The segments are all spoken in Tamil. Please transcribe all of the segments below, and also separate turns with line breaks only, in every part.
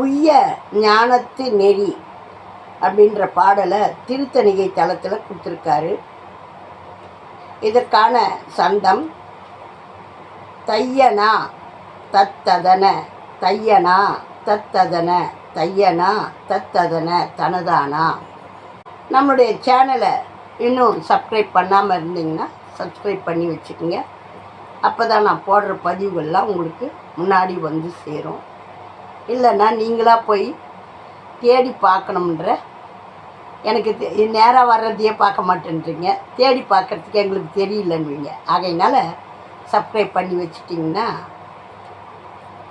உய்ய ஞானத்து நெறி அப்படின்ற பாடலை திருத்தணிகை தளத்தில் கொடுத்துருக்காரு. இதற்கான சந்தம் தையனா தத்ததன தையனா தத்ததன தையனா தத்ததன தனதானா. நம்மளுடைய சேனலை இன்னும் சப்ஸ்கிரைப் பண்ணாமல் இருந்தீங்கன்னா சப்ஸ்கிரைப் பண்ணி வச்சுக்கோங்க. அப்போ தான் நான் போடுற பதிவுகள்லாம் உங்களுக்கு முன்னாடி வந்து சேரும். இல்லைன்னா நீங்களாக போய் தேடி பார்க்கணுன்ற எனக்கு நேராக வர்றதையே பார்க்க மாட்டேன்றீங்க. தேடி பார்க்குறதுக்கு எங்களுக்கு தெரியலன்னுவீங்க ஆகையினால சப்ஸ்கிரைப் பண்ணி வச்சிட்டிங்கன்னா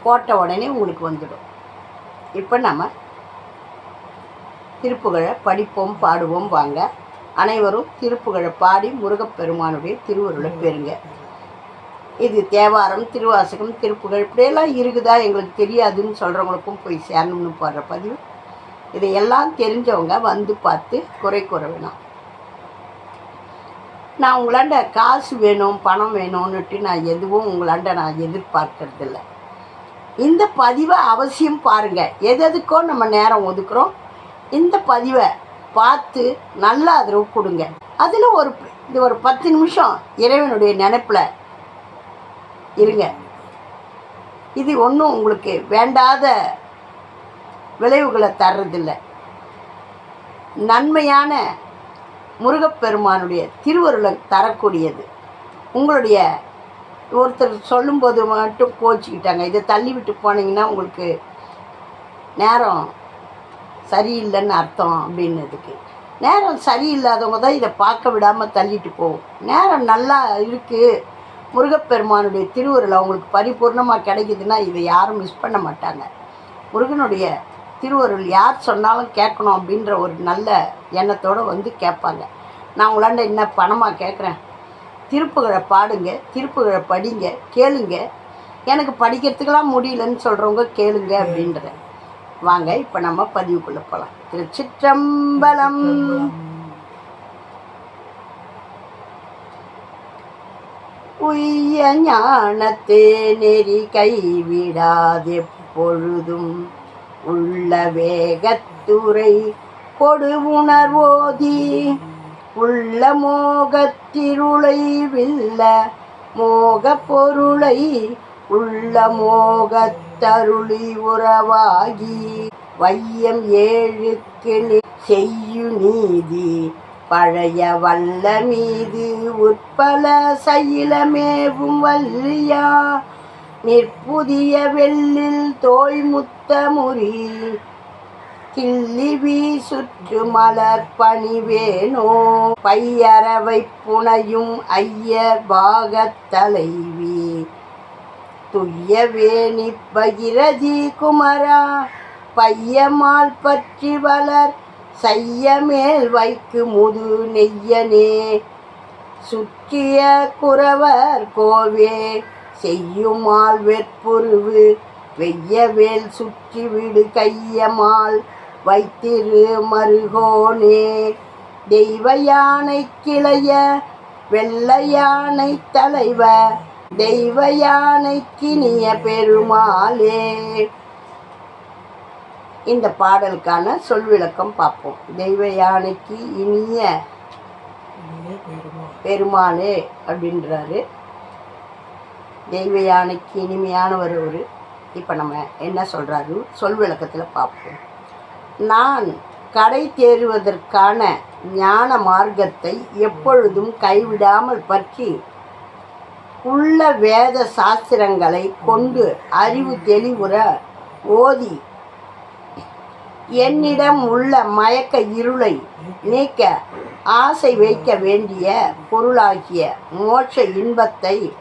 போட்ட உடனே உங்களுக்கு வந்துடும். இப்போ நம்ம திருப்புகழை படிப்போம் பாடுவோம் வாங்க. அனைவரும் திருப்புகழை பாடி முருகப்பெருமானுடைய திருவருளை பெறுங்க. இது தேவாரம் திருவாசகம் திருப்புகழ் இப்படியெல்லாம் இருக்குதா எங்களுக்கு தெரியாதுன்னு சொல்கிறவங்களுக்கும் போய் சேரணும்னு போடுற பதிவு. இதையெல்லாம் தெரிஞ்சவங்க வந்து பார்த்து குறை கூற வேணாம் நான் உங்களாண்ட காசு வேணும் பணம் வேணும்னுட்டு நான் எதுவும் உங்களாண்ட நான் எதிர்பார்க்கறதில்ல. இந்த பதிவை அவசியம் பாருங்கள் எது எதுக்கோ நம்ம நேரம் ஒதுக்குறோம். இந்த பதிவை பார்த்து நல்ல ஆதரவு கொடுங்க. அதில் ஒரு இது ஒரு பத்து நிமிஷம் இறைவனுடைய நினைப்பில் இருங்க. இது ஒன்றும் உங்களுக்கு வேண்டாத விளைவுகளை தர்றதில்லை. நன்மையான முருகப்பெருமானுடைய திருவருளை தரக்கூடியது. உங்களுடைய ஒருத்தர் சொல்லும்போது மட்டும் கோச்சிக்கிட்டாங்க. இதை தள்ளி விட்டு போனீங்கன்னா உங்களுக்கு நேரம் சரியில்லைன்னு அர்த்தம் அப்படின்னதுக்கு. நேரம் சரியில்லாதவங்க தான் இதை பார்க்க விடாமல் தள்ளிட்டு போகும். நேரம் நல்லா இருக்குது முருகப்பெருமானுடைய திருவுருள் அவங்களுக்கு பரிபூர்ணமாக கிடைக்குதுன்னா இதை யாரும் மிஸ் பண்ண மாட்டாங்க. முருகனுடைய திருவருள் யார் சொன்னாலும் கேட்கணும் அப்படின்ற ஒரு நல்ல எண்ணத்தோடு வந்து கேட்பாங்க. நான் உங்களாண்ட என்ன பணமாக கேட்குறேன். திருப்புகளை பாடுங்க திருப்புகளை படிங்க கேளுங்க. எனக்கு படிக்கிறதுக்கெல்லாம் முடியலன்னு சொல்கிறவங்க கேளுங்க அப்படின்ற வாங்க இப்போ நம்ம பதிவுக்குள்ளே போகலாம் திருச்சிற்றம்பலம். உய்ய ஞானத்தே நெறி கைவிடாதெப்பொழுதும் உள்ள வேகத்துறை கொடு உணர்வோதி. உள்ள மோகத்திருளை வில்ல மோக பொருளை உள்ள மோகத்தருளி உறவாகி. வையம் ஏழுக்கு செய்யு நீதி பழைய வல்ல மீது உட்பல சைலமேவும் வல்லியா? நிற்புதிய வெள்ளில் தோய்முத்த முறி கிள்ளி சுற்று மலர் பணிவேனோ? பையறவை புனையும் ஐயர் பாகத் தலைவி துய்யவேணி பகிரதி குமரா? பையமால் பற்றி வளர் செய்ய மேல் வைக்கு முது நெய்யனே. சுற்றிய குறவர் கோவே செய்யுமால் வெற்புருவு. வெய்யவேல் சுற்றிவிடு கையமால் வைத்திரு மருகோனே. தெய்வ யானை கிளைய வெள்ள யானை தலைவ. தெய்வ யானை கிணிய பெருமாளே. இந்த பாடலுக்கான சொல் விளக்கம் பார்ப்போம். தெய்வ யானைக்கு இனிய பெருமாளே அப்படின்றாரு. தெய்வ யானைக்கு இனிமையானவர் ஒரு இப்போ நம்ம என்ன சொல்கிறாரு சொல் விளக்கத்தில் பார்ப்போம். நான் கடை தேறுவதற்கான ஞான மார்க்கத்தை எப்பொழுதும் கைவிடாமல் பற்றி உள்ள வேத சாஸ்திரங்களை கொண்டு அறிவு தெளிவுற ஓதி என்னிடம் உள்ள மயக்க இருளை நீக்க ஆசை வைக்க வேண்டிய பொருளாகிய மோட்ச இன்பத்தை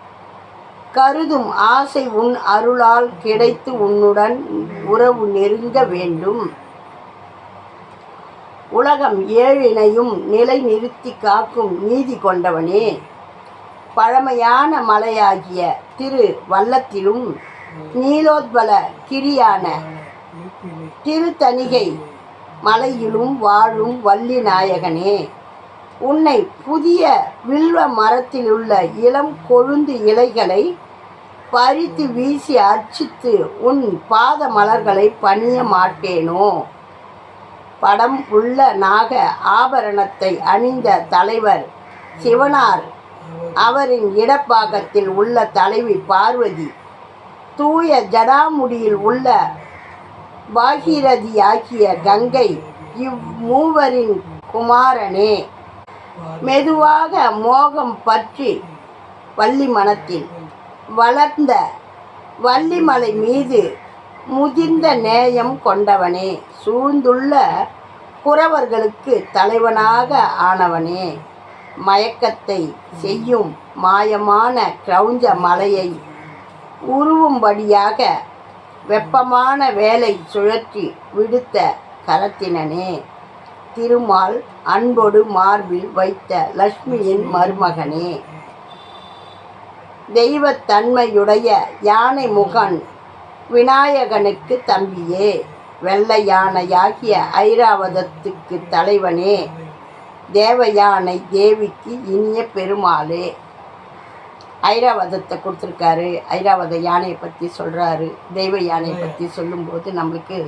கருதும் ஆசை உன் அருளால் கிடைத்து உன்னுடன் உறவு நெருங்க வேண்டும். உலகம் ஏழினையும் நிலை நிறுத்தி காக்கும் நீதி கொண்டவனே. பழமையான மலையாகிய திரு வல்லத்திலும் நீலோத்பல கிரியான திருத்தணிகை மலையிலும் வாழும் வள்ளி நாயகனே உன்னை புதிய வில்வ மரத்திலுள்ள இளம் கொழுந்து இலைகளை பறித்து வீசி அர்ச்சித்து உன் பாத மலர்களை பணிய மாட்டேனோ? படம் உள்ள நாக ஆபரணத்தை அணிந்த தலைவர் சிவனார் அவரின் இடப்பாகத்தில் உள்ள தலைவி பார்வதி தூய ஜடாமுடியில் உள்ள பாகீரதியாகிய கங்கை இம்மூவரின் குமாரனே. மெதுவாக மோகம் பற்றி வள்ளி மனத்தில் வளர்ந்த வள்ளிமலை மீது முதிர்ந்த நேயம் கொண்டவனே. சூழ்ந்துள்ள குறவர்களுக்கு தலைவனாக ஆனவனே. மயக்கத்தை செய்யும் மாயமான கிரௌஞ்ச மலையை உருவும்படியாக வெப்பமான வேலை சுழற்றி விடுத்த கரத்தினனே திருமால் அன்போடு மார்பில் வைத்த லக்ஷ்மியின் மருமகனே. தெய்வத்தன்மையுடைய யானை முகன் விநாயகனுக்கு தம்பியே வெள்ளை யானையாகிய ஐராவதத்துக்கு தலைவனே தேவயானை தேவிக்கு இனிய பெருமாளே. ஐராவதத்தை கொடுத்துருக்காரு. ஐராவத யானையை பற்றி சொல்கிறாரு தெய்வ யானையை பற்றி சொல்லும்போது நம்மளுக்கு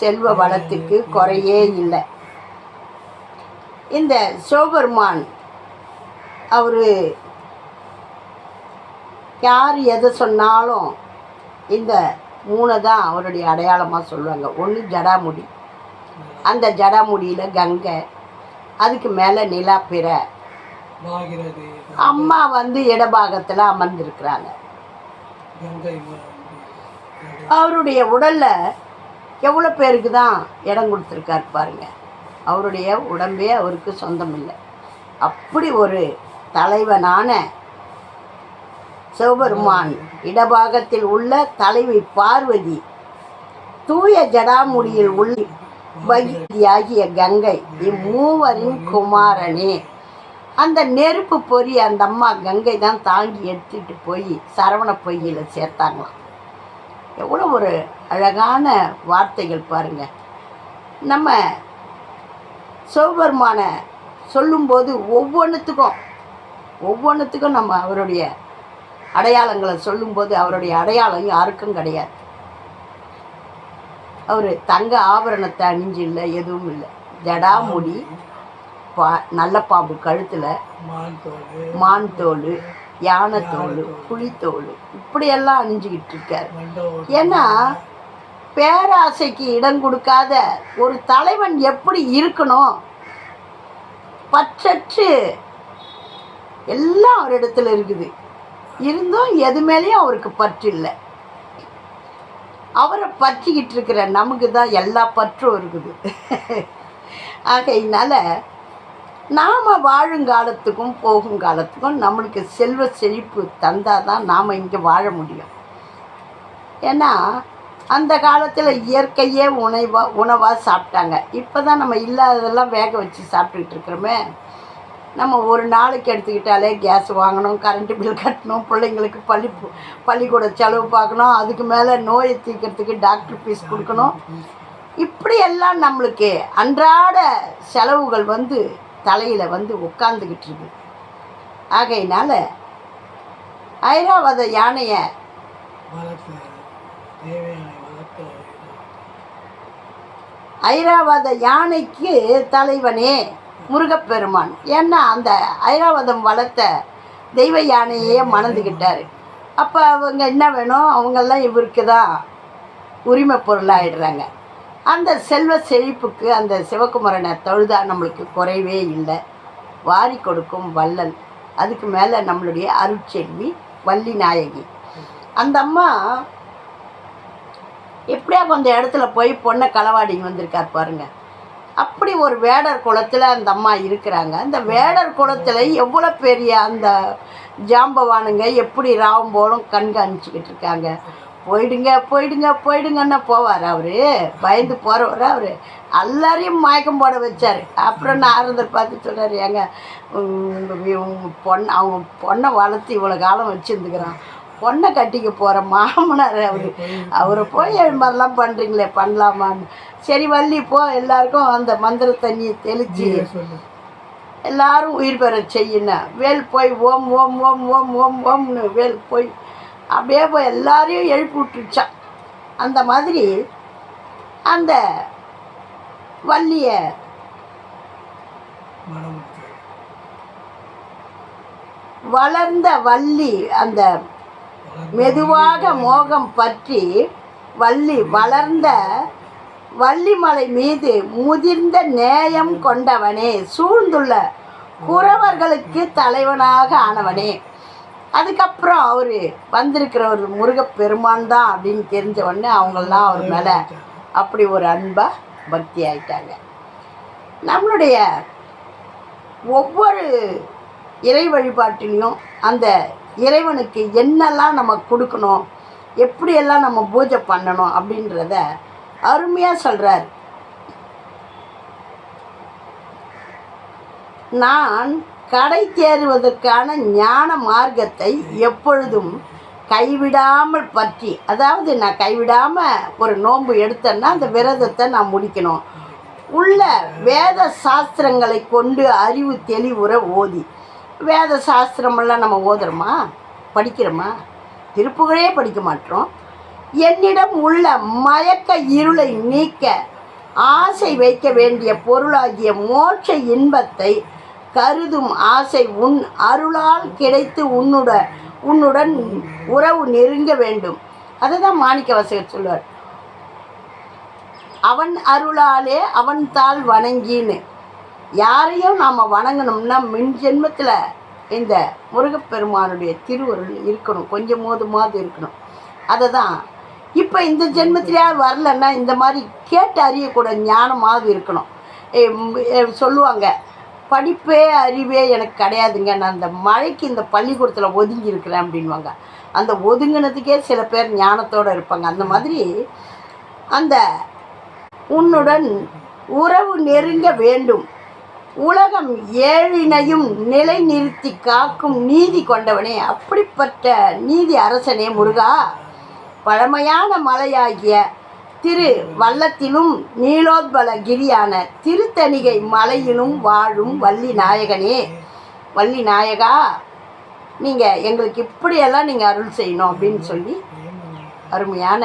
செல்வ வளத்துக்கு குறையே இல்லை. இந்த சோபெருமான் அவர் யார் எதை சொன்னாலும் இந்த மூணை தான் அவருடைய அடையாளமாக சொல்லுவாங்க. ஒன்று ஜடாமுடி. அந்த ஜடாமுடியில் கங்கை அதுக்கு மேலே நிலா பிற அம்மா வந்து இடபாகத்தில் அமர்ந்திருக்கிறாங்க. அவருடைய உடல்ல எவ்வளோ பேருக்கு தான் இடம் கொடுத்துருக்காரு பாருங்க. அவருடைய உடம்பே அவருக்கு சொந்தம் இல்லை அப்படி ஒரு தலைவனான சிவபெருமான் இடபாகத்தில் உள்ள தலைவி பார்வதி தூய ஜடாமுடியில் உள்ள பகிதியாகிய கங்கை இம்மூவரின் குமாரனே. அந்த நெருப்பு பொறி அந்த அம்மா கங்கை தான் தாங்கி எடுத்துட்டு போய் சரவண பொய்யில் சேர்த்தாங்களாம். எவ்வளோ ஒரு அழகான வார்த்தைகள் பாருங்க. நம்ம சிவபெருமான சொல்லும்போது ஒவ்வொன்றுத்துக்கும் ஒவ்வொன்றுத்துக்கும் நம்ம அவருடைய அடையாளங்களை சொல்லும்போது அவருடைய அடையாளம் யாருக்கும் கிடையாது. அவர் தங்க ஆபரணத்தை அணிஞ்சு இல்லை எதுவும் இல்லை. ஜடாமுடி பா நல்ல பாம்பு கழுத்தில்.
மான் தோல்
யானை தோல் புலித்தோல் இப்படியெல்லாம் அணிஞ்சுக்கிட்டு இருக்காரு ஏன்னா பேராசைக்கு இடம் கொடுக்காத ஒரு தலைவன் எப்படி இருக்கணும்? பற்றற்று எல்லாம் அவரிடத்துல இருக்குது. இருந்தும் எது மேலேயும் அவருக்கு பற்று இல்லை. அவரை பற்றிக்கிட்டு இருக்கிற நமக்கு தான் எல்லா பற்றும் இருக்குது. ஆகையினால நாம் வாழும் காலத்துக்கும் போகும் காலத்துக்கும் நம்மளுக்கு செல்வ செழிப்பு தந்தால் தான் நாம் இங்கே வாழ முடியும். ஏன்னா அந்த காலத்தில் இயற்கையே உணவாக உணவாக சாப்பிட்டாங்க. இப்போ தான் நம்ம இல்லாததெல்லாம் வேக வச்சு சாப்பிட்டுக்கிட்டு இருக்கிறோமே. நம்ம ஒரு நாளைக்கு எடுத்துக்கிட்டாலே கேஸ் வாங்கணும் கரண்ட்டு பில் கட்டணும் பிள்ளைங்களுக்கு பள்ளி பள்ளிக்கூட செலவு பார்க்கணும் அதுக்கு மேலே நோயை தீர்க்கறதுக்கு டாக்டர் ஃபீஸ் கொடுக்கணும். இப்படியெல்லாம் நம்மளுக்கு அன்றாட செலவுகள் வந்து தலையில் வந்து உட்காந்துக்கிட்டு இருக்கு ஆகையினால ஐராவத யானையை ஐராவத யானைக்கு தலைவனே முருகப்பெருமான். ஏன்னா அந்த ஐராவதம் வளர்த்த தெய்வ யானையே மணந்துக்கிட்டார் அப்போ அவங்க என்ன வேணும்? அவங்கெல்லாம் இவருக்கு தான் உரிமை பொருளாயிடுறாங்க. அந்த செல்வ செழிப்புக்கு அந்த சிவகுமரனை தொழுதா நம்மளுக்கு குறைவே இல்லை. வாரி கொடுக்கும் வள்ளல். அதுக்கு மேலே நம்மளுடைய அருட்செல்வி வள்ளி நாயகி. அந்த அம்மா எப்படியா கொஞ்சம் இடத்துல போய் பொண்ணை களவாடிங்க வந்திருக்கார் பாருங்க. அப்படி ஒரு வேடர் குளத்தில் அந்த அம்மா இருக்கிறாங்க. அந்த வேடர் குளத்தில் எவ்வளோ பெரிய அந்த ஜாம்பவானுங்க எப்படி ராவும் போலும் கண்காணிச்சுக்கிட்டு இருக்காங்க. போயிடுங்க போயிடுங்க போயிடுங்கன்னா போவார் அவரு. பயந்து போகிறவர் அவர். எல்லாரையும் மயக்கம் போட வச்சார். அப்புறம் நாரதர் பார்த்து சொல்கிறார் ஏங்க பொண்ணை அவங்க பொண்ணை வளர்த்து இவ்வளோ காலம் வச்சுருந்துக்கிறான். பொண்ணை கட்டிக்க போகிற மாமனார் அவர். அவரை போய் இது மாதிரிலாம் பண்ணுறீங்களே பண்ணலாமான்னு. சரி வள்ளி போ. எல்லாருக்கும் அந்த மந்திர
நீயே சொல்லு.
எல்லாரும் உயிர் பெற செய்யணும் வேல் போய் ஓம் ஓம் ஓம் ஓம் ஓம் ஓம்னு வேல் போய் அப்படியே போய் எல்லாரையும் எழுப்பி விட்டுருச்சான் அந்த மாதிரி அந்த வள்ளியை வளர்ந்த வள்ளி அந்த மெதுவாக மோகம் பற்றி வள்ளி வளர்ந்த வள்ளிமலை மீது முதிர்ந்த நேயம் கொண்டவனே சூழ்ந்துள்ள குறவர்களுக்கு தலைவனாக ஆனவனே. அதுக்கப்புறம் அவர் வந்திருக்கிற ஒரு முருகப்பெருமான் தான் அப்படின்னு தெரிஞ்ச உடனே அவங்கெல்லாம் அவர் மேலே அப்படி ஒரு அன்பாக பக்தி ஆயிட்டாங்க. நம்மளுடைய ஒவ்வொரு இறை வழிபாட்டிலையும் அந்த இறைவனுக்கு என்னெல்லாம் நம்ம கொடுக்கணும் எப்படியெல்லாம் நம்ம பூஜை பண்ணணும் அப்படின்றத அருமையாக சொல்கிறார் நான் கடை தேறுவதற்கான ஞான மார்க்கத்தை எப்பொழுதும் கைவிடாமல் பற்றி அதாவது நான் கைவிடாமல் ஒரு நோன்பு எடுத்தேன்னா அந்த விரதத்தை நான் முடிக்கணும். உள்ள வேத சாஸ்திரங்களை கொண்டு அறிவு தெளிவுற ஓதி வேத சாஸ்திரமெல்லாம் நம்ம ஓதுறோமா? படிக்கிறோமா? திருப்புகளே படிக்க மாட்டோம். என்னிடம் உள்ள மயக்க இருளை நீக்க ஆசை வைக்க வேண்டிய பொருளாகிய மோட்ச இன்பத்தை கருதும் ஆசை உன் அருளால் கிடைத்து உன்னுட உன்னுடன் உறவு நெருங்க வேண்டும். அதை தான் மாணிக்க வசகர் சொல்லுவார் அவன் அருளாலே அவன் தாள் வணங்கின்னு. யாரையும் நாம் வணங்கணும்னா மின் ஜென்மத்தில் இந்த முருகப்பெருமானுடைய திருவருள் இருக்கணும். கொஞ்சம் மோதுமாவது இருக்கணும். அதை தான் இப்போ இந்த ஜென்மத்திலே வரலன்னா இந்த மாதிரி கேட்டு அறியக்கூட ஞானமாவது இருக்கணும். ஏ, சொல்லுவாங்க. படிப்பே அறிவே எனக்கு கிடையாதுங்க. நான் அந்த மழைக்கு இந்த பள்ளிக்கூடத்தில் ஒதுங்கி இருக்கிறேன் அப்படின்வாங்க. அந்த ஒதுங்கினதுக்கே சில பேர் ஞானத்தோடு இருப்பாங்க. அந்த மாதிரி அந்த உன்னுடன் உறவு நெருங்க வேண்டும். உலகம் ஏழினையும் நிலைநிறுத்தி காக்கும் நீதி கொண்டவனே. அப்படிப்பட்ட நீதி அரசனே முருகா. பழமையான மலையாகிய திரு வல்லத்திலும் நீலோத்பல கிரியான திருத்தணிகை மலையிலும் வாழும் வள்ளி நாயகனே. வள்ளி நாயகா நீங்கள் எங்களுக்கு இப்படியெல்லாம் நீங்கள் அருள் செய்யணும் அப்படின்னு சொல்லி அருமையான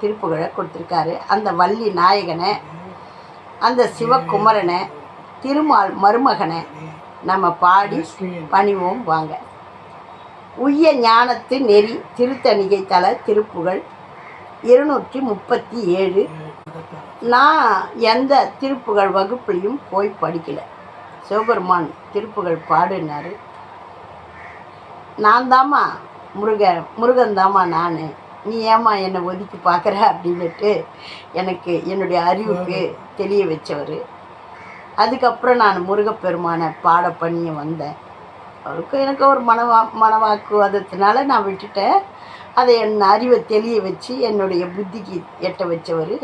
திருப்புகழை கொடுத்துருக்காரு. அந்த வள்ளி நாயகனை அந்த சிவகுமரனை திருமால் மருமகனை நம்ம பாடி பணிவோம் வாங்க. உய்ய ஞானத்து நெறி திருத்தணிகை தல திருப்புகழ் இருநூற்றி முப்பத்தி ஏழு. நான் எந்த திருப்புகழ் வகுப்புலையும் போய் படிக்கலை. சிவபெருமான் திருப்புகழ் பாடினார். நான் தாம்மா முருக முருகன் தாம்மா நான். நீ ஏம்மா என்னை ஒதுக்கி பார்க்குற அப்படின்னுட்டு எனக்கு என்னுடைய அறிவுக்கு தெரிய வச்சவர். அதுக்கப்புறம் நான் முருகப்பெருமானை பாட பண்ணி வந்தேன். அவருக்கும் எனக்கு ஒரு மனவா மனவாக்குவாதத்தினால நான் விட்டுட்டேன். அதை என் அறிவை தெளிய வச்சு என்னுடைய புத்திக்கு எட்ட வச்சவர்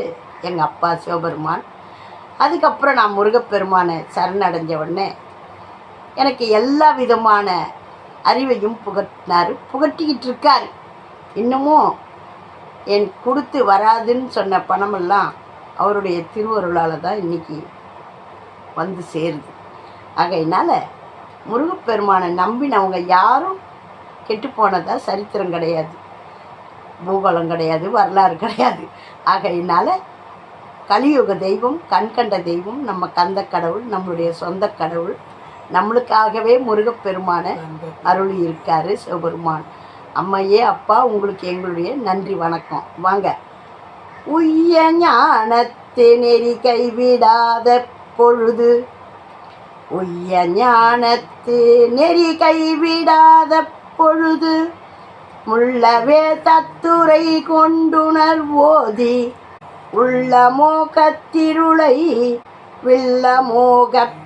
எங்கள் அப்பா சிவபெருமான். அதுக்கப்புறம் நான் முருகப்பெருமானை சரணடைஞ்ச உடனே எனக்கு எல்லா விதமான அறிவையும் புகட்டினார். புகட்டிக்கிட்டு இருக்கார். இன்னமும் என் கொடுத்து வராதுன்னு சொன்ன பணமெல்லாம் அவருடைய திருவருளால் தான் இன்றைக்கி வந்து சேருது. ஆகையினால் முருகப்பெருமானை நம்பினவங்க யாரும் கெட்டு போனதாக சரித்திரம் கிடையாது. பூகோளம் கிடையாது வரலாறு கிடையாது. ஆகையினால கலியுக தெய்வம் கண்கண்ட தெய்வம் நம்ம கந்த கடவுள் நம்மளுடைய சொந்த கடவுள் நம்மளுக்காகவே முருகப்பெருமானை அருள் இருக்காரு சிவபெருமான். அம்மையே அப்பா உங்களுக்கு எங்களுடைய நன்றி வணக்கம். வாங்க. உய்ய ஞானத்தை நெறி கைவிடாத பொழுது உய்ய ஞானத்து நெறி கைவிடாத பொழுது முள்ளவே தத்துரை கொண்டுணர் ஓதி உள்ள மோகத்திருளை வில்ல மோகப்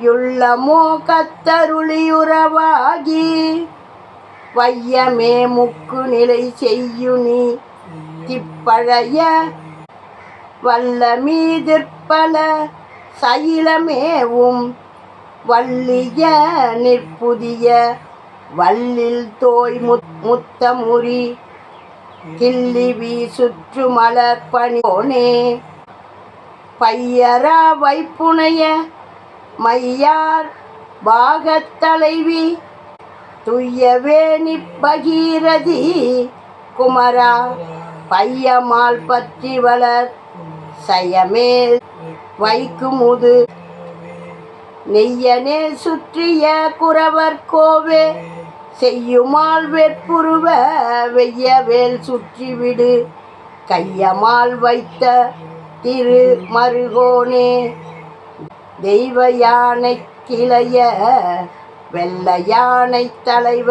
யுள்ளமோ கத்தருளியுறவாகி வையமே முக்கு நிலை செய்யுனி திப்பழைய வல்ல மீதிற்பல சைலமேவும் வள்ளிய நிற்புதிய வல்லில் தோய் முத் முத்தமுறி கிள்ளி வீ சுற்று மலர் பணியோனே. பையரா வைப்புனைய மையார் பாகத்தலைவி துய்யவேணி பகீரதி குமரா. பையமால் பற்றி வளர் சயமேல் வைக்குமுது. நெய்யனே சுற்றிய குறவர் கோவே செய்யுமால் வெற்புருவ வெய்யவேல் சுற்றிவிடு. கையமால் வைத்த திரு மருகோனே தெய்வ யானை கிளைய வெள்ள யானை தலைவ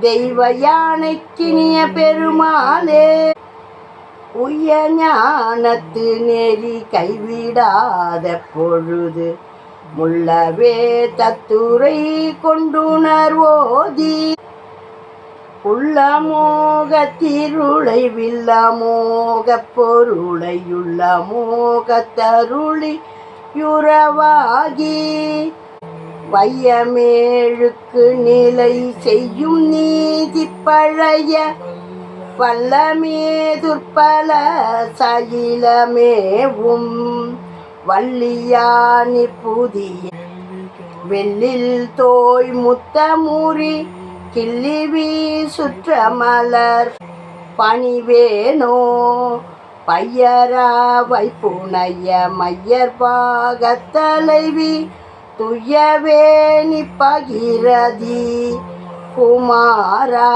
தெய்வ யானைக்கினிய பெருமாளே. உய ஞானத்து நெறி கைவிடாத பொழுது முள்ளவே தத்துரை கொண்டுணர்வோதி உள்ளமோக திருளை வில்லமோக பொருளையுள்ள மோக தருளி யுறவாகி. வையமேழுக்கு நிலை செய்யும் நீதி பழைய வல்லமே துர்பல சகிலமேவும். வள்ளியானி புதிய வெள்ளில் தோய் முத்தமுறி கிள்ளிவி சுற்றமலர் பணிவேனோ பையரா வைப்புனைய மையர் பாகத்தலைவி. துயவேணி பகிரதி குமாரா.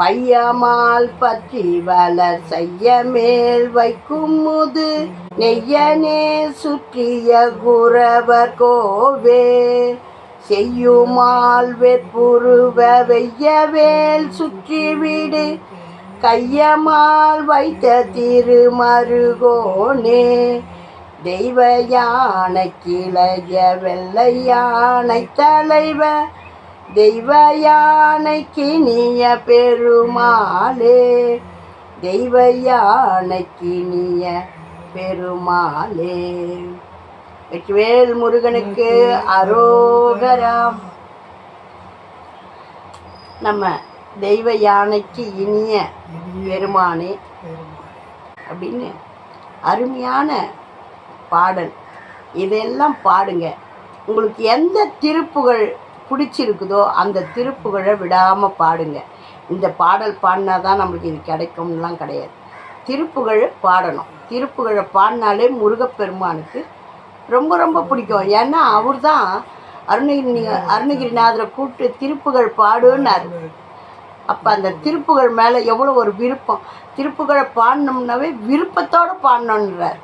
பையமால் பற்றி வளர் செய்ய மேல் வைக்கும் முது நெய்யனே சுற்றிய குரவர் கோவே. செய்யுமால் வெற்புருவ வெய்யவேல் சுற்றிவிடு கையமால் வைத்த திருமருகோனே. தெய்வ யானை கிளைய வெள்ளை யானை தலைவ தெய்வ யானைக்கினிய பெருமாளே. தெய்வ யானைக்கினிய பெருமாளே. வெற்றிவேல் முருகனுக்கு அரோகராம் நம்ம தெய்வ யானைக்கு இனிய பெருமானே அப்படின்னு அருமையான பாடல். இதெல்லாம் பாடுங்க. உங்களுக்கு எந்த திருப்புகள் பிடிச்சிருக்குதோ அந்த திருப்புகழை விடாமல் பாடுங்க. இந்த பாடல் பாடினா தான் நம்மளுக்கு இது கிடைக்கும்லாம் கிடையாது. திருப்புகழை பாடணும். திருப்புகழை பாடினாலே முருகப்பெருமானுக்கு ரொம்ப ரொம்ப பிடிக்கும். ஏன்னா அவர் தான் அருணகிரி அருணகிரிநாதரை கூப்பிட்டு திருப்புகழ் பாடுன்னாரு அப்போ அந்த திருப்புகழ் மேலே எவ்வளோ ஒரு விருப்பம். திருப்புகழை பாடினோம்னாவே விருப்பத்தோடு பாடணுன்றார்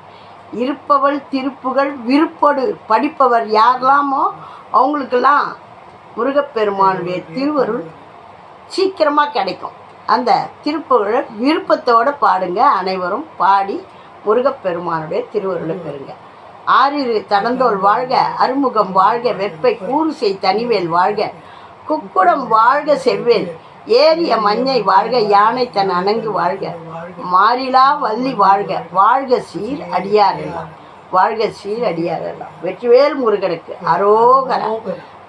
இருப்பவள் திருப்புகழ் விருப்போடு படிப்பவர் யாரெல்லாமோ அவங்களுக்கெல்லாம் முருகப்பெருமானுடைய திருவருள் சீக்கிரமாக கிடைக்கும். அந்த திருப்புகழை விருப்பத்தோடு பாடுங்க. அனைவரும் பாடி முருகப்பெருமானுடைய திருவருளை பெறுங்க. ஆறிரு தடந்தோல் வாழ்க அறுமுகம் வாழ்க வெப்பை கூறுசை தனிவேல் வாழ்க குக்குடம் வாழ்க செவ்வேல் ஏறிய மஞ்சை வாழ்க யானை தன் அணங்கு வாழ்க மாறிலா வள்ளி வாழ்க வாழ்க சீர் அடியாரெல்லாம் வாழ்க சீர் அடியாரெல்லாம் வெற்றிவேல் முருகனுக்கு அரோகரா.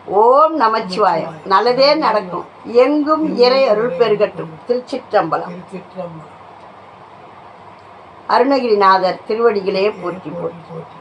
ஓம் நமச்சிவாயம் நல்லதே நடக்கும். எங்கும் இறை அருள் பெருகட்டும். திருச்சிற்றம்பலம். அருணகிரிநாதர் திருவடிகளே போற்றி
போற்றி.